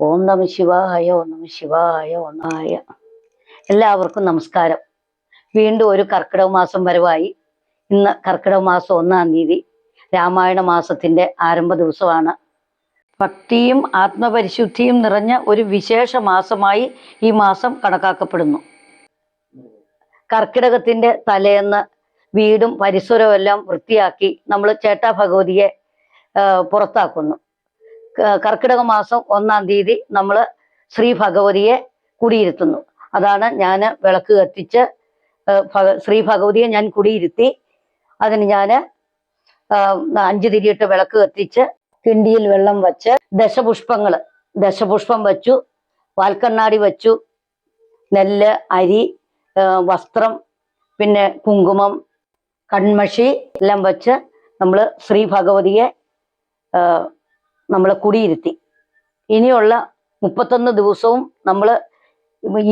ഓം നമ ശിവായ ഓം നമ ശിവായ ഒന്നായ എല്ലാവർക്കും നമസ്കാരം. വീണ്ടും ഒരു കർക്കിടക മാസം വരവായി. ഇന്ന് കർക്കിടക മാസം ഒന്നാം തീയതി. രാമായണ മാസത്തിന്റെ ആരംഭ ദിവസമാണ്. ഭക്തിയും ആത്മപരിശുദ്ധിയും നിറഞ്ഞ ഒരു വിശേഷ മാസമായി ഈ മാസം കണക്കാക്കപ്പെടുന്നു. കർക്കിടകത്തിന്റെ തലേന്ന് വീടും പരിസരവും എല്ലാം വൃത്തിയാക്കി നമ്മൾ ചേട്ടാ ഭഗവതിയെ പുറത്താക്കുന്നു. കർക്കിടക മാസം ഒന്നാം തീയതി നമ്മൾ ശ്രീ ഭഗവതിയെ കുടിയിരുത്തുന്നു. അതാണ് ഞാൻ വിളക്ക് കത്തിച്ച് ശ്രീ ഭഗവതിയെ ഞാൻ കുടിയിരുത്തി അതിന് ഞാൻ അഞ്ച് തിരിയിട്ട് വിളക്ക് കത്തിച്ച് കിണ്ടിയിൽ വെള്ളം വച്ച് ദശപുഷ്പങ്ങൾ ദശപുഷ്പം വച്ചു വാൽക്കണ്ണാടി വച്ചു നെല്ല് അരി വസ്ത്രം പിന്നെ കുങ്കുമം കൺമഷി എല്ലാം വച്ച് നമ്മൾ ശ്രീ ഭഗവതിയെ നമ്മൾ കുടിയിരുത്തി. ഇനിയുള്ള മുപ്പത്തൊന്ന് ദിവസവും നമ്മൾ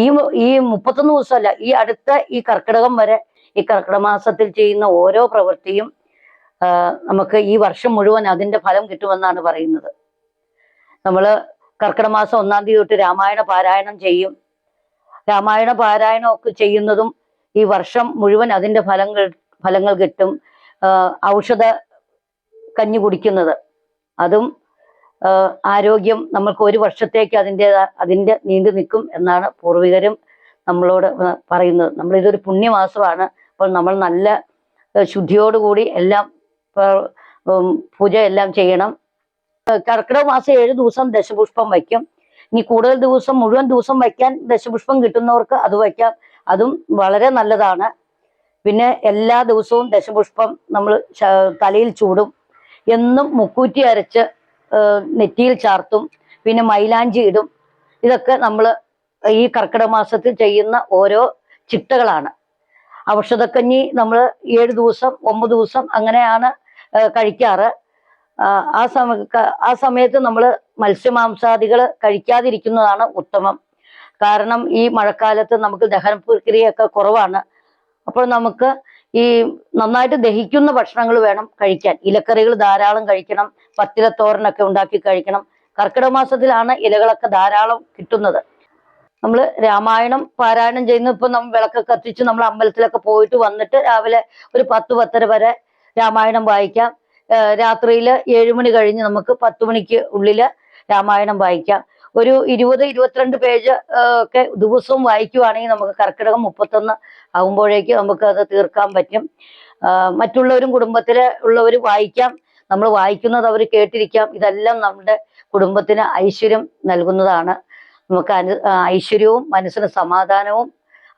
ഈ ഈ മുപ്പത്തൊന്ന് ദിവസമല്ല ഈ അടുത്ത ഈ കർക്കിടകം വരെ ഈ കർക്കിടക മാസത്തിൽ ചെയ്യുന്ന ഓരോ പ്രവൃത്തിയും നമുക്ക് ഈ വർഷം മുഴുവൻ അതിന്റെ ഫലം കിട്ടുമെന്നാണ് പറയുന്നത്. നമ്മൾ കർക്കിടമാസം ഒന്നാം തീയതി തൊട്ട് രാമായണ പാരായണം ചെയ്യും. രാമായണ പാരായണം ഒക്കെ ചെയ്യുന്നതും ഈ വർഷം മുഴുവൻ അതിന്റെ ഫലങ്ങൾ ഫലങ്ങൾ കിട്ടും. ഔഷധ കഞ്ഞി കുടിക്കുന്നത്. അതും ആരോഗ്യം നമ്മൾക്ക് ഒരു വർഷത്തേക്ക് അതിന്റെ അതിന്റെ നീണ്ടു നിൽക്കും എന്നാണ് പൂർവികരും നമ്മളോട് പറയുന്നത്. നമ്മൾ ഇതൊരു പുണ്യമാസമാണ്. അപ്പോൾ നമ്മൾ നല്ല ശുദ്ധിയോടുകൂടി എല്ലാം പൂജ എല്ലാം ചെയ്യണം. കർക്കിടക മാസം ഏഴ് ദിവസം ദശപുഷ്പം വയ്ക്കും. ഇനി കൂടുതൽ ദിവസം മുഴുവൻ ദിവസം വയ്ക്കാൻ ദശപുഷ്പം കിട്ടുന്നവർക്ക് അത് വയ്ക്കാം. അതും വളരെ നല്ലതാണ്. പിന്നെ എല്ലാ ദിവസവും ദശപുഷ്പം നമ്മൾ തലയിൽ ചൂടും. എന്നും മുക്കൂറ്റി അരച്ച് നെറ്റിയിൽ ചാർത്തും. പിന്നെ മൈലാഞ്ചി ഇടും. ഇതൊക്കെ നമ്മൾ ഈ കർക്കിടക മാസത്തിൽ ചെയ്യുന്ന ഓരോ ചിട്ടകളാണ്. ഔഷധക്കഞ്ഞി നമ്മൾ ഏഴ് ദിവസം ഒമ്പത് ദിവസം അങ്ങനെയാണ് കഴിക്കാറ്. ആ, സമ ആ സമയത്ത് നമ്മൾ മത്സ്യമാംസാദികൾ കഴിക്കാതിരിക്കുന്നതാണ് ഉത്തമം. കാരണം ഈ മഴക്കാലത്ത് നമുക്ക് ദഹന പ്രക്രിയയൊക്കെ കുറവാണ്. അപ്പോൾ നമുക്ക് ഈ നന്നായിട്ട് ദഹിക്കുന്ന ഭക്ഷണങ്ങൾ വേണം കഴിക്കാൻ. ഇലക്കറികൾ ധാരാളം കഴിക്കണം. പത്തിലത്തോരനൊക്കെ ഉണ്ടാക്കി കഴിക്കണം. കർക്കിടക മാസത്തിലാണ് ഇലകളൊക്കെ ധാരാളം കിട്ടുന്നത്. നമ്മൾ രാമായണം പാരായണം ചെയ്യുന്ന ഇപ്പം നമ്മൾ വിളക്കൊക്കെ കത്തിച്ച് നമ്മൾ അമ്പലത്തിലൊക്കെ പോയിട്ട് വന്നിട്ട് രാവിലെ ഒരു പത്ത് പത്തര വരെ രാമായണം വായിക്കാം. രാത്രിയിൽ ഏഴുമണി കഴിഞ്ഞ് നമുക്ക് പത്ത് മണിക്ക് ഉള്ളിൽ രാമായണം വായിക്കാം. ഒരു ഇരുപത് ഇരുപത്തിരണ്ട് പേജ് ഒക്കെ ദിവസവും വായിക്കുവാണെങ്കിൽ നമുക്ക് കർക്കിടകം മുപ്പത്തൊന്ന് ആകുമ്പോഴേക്ക് നമുക്ക് അത് തീർക്കാൻ പറ്റും. മറ്റുള്ളവരും കുടുംബത്തിൽ ഉള്ളവർ വായിക്കാം. നമ്മൾ വായിക്കുന്നത് അവർ കേട്ടിരിക്കാം. ഇതെല്ലാം നമ്മുടെ കുടുംബത്തിന് ഐശ്വര്യം നൽകുന്നതാണ്. നമുക്ക് അനു ഐശ്വര്യവും മനസ്സിന് സമാധാനവും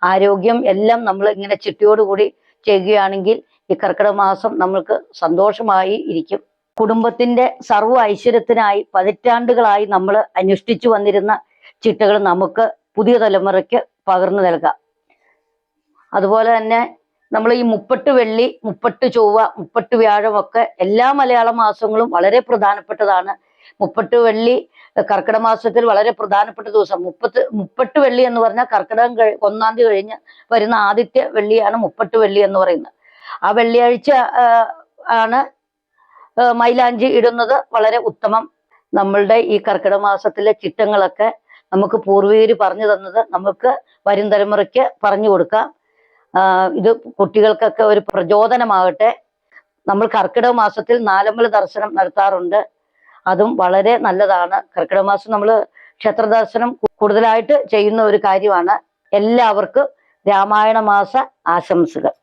ആരോഗ്യം എല്ലാം നമ്മൾ ഇങ്ങനെ ചിട്ടയോടുകൂടി ചെയ്യുകയാണെങ്കിൽ ഈ കർക്കിടക മാസം നമ്മൾക്ക് സന്തോഷമായി ഇരിക്കും. കുടുംബത്തിന്റെ സർവ ഐശ്വര്യത്തിനായി പതിറ്റാണ്ടുകളായി നമ്മൾ അനുഷ്ഠിച്ചു വന്നിരുന്ന ചിട്ടകൾ നമുക്ക് പുതിയ തലമുറയ്ക്ക് പകർന്നു നൽകാം. അതുപോലെ തന്നെ നമ്മൾ ഈ മുപ്പട്ട് വെള്ളി മുപ്പട്ട് ചൊവ്വ മുപ്പട്ട് വ്യാഴം ഒക്കെ എല്ലാ മലയാള മാസങ്ങളും വളരെ പ്രധാനപ്പെട്ടതാണ്. മുപ്പട്ട് വെള്ളി കർക്കിടക മാസത്തിൽ വളരെ പ്രധാനപ്പെട്ട ദിവസം. മുപ്പത്ത് മുപ്പട്ട് വെള്ളി എന്ന് പറഞ്ഞാൽ കർക്കിടകം ഒന്നാം തീയതി കഴിഞ്ഞ് വരുന്ന ആദ്യത്തെ വെള്ളിയാണ് മുപ്പട്ട് വെള്ളി എന്ന് പറയുന്നത്. ആ വെള്ളിയാഴ്ച ആണ് മൈലാഞ്ചി ഇടുന്നത് വളരെ ഉത്തമം. നമ്മളുടെ ഈ കർക്കിടക മാസത്തിലെ ചിട്ടങ്ങളൊക്കെ നമുക്ക് പൂർവികർ പറഞ്ഞു തന്നത് നമുക്ക് വരും തലമുറയ്ക്ക് പറഞ്ഞു കൊടുക്കാം. ഇത് കുട്ടികൾക്കൊക്കെ ഒരു പ്രചോദനമാകട്ടെ. നമ്മൾ കർക്കിടക മാസത്തിൽ നാലമ്പല ദർശനം നടത്താറുണ്ട്. അതും വളരെ നല്ലതാണ്. കർക്കിടക മാസം നമ്മൾ ക്ഷേത്ര ദർശനം കൂടുതലായിട്ട് ചെയ്യുന്ന ഒരു കാര്യമാണ്. എല്ലാവർക്കും രാമായണ മാസ ആശംസകൾ.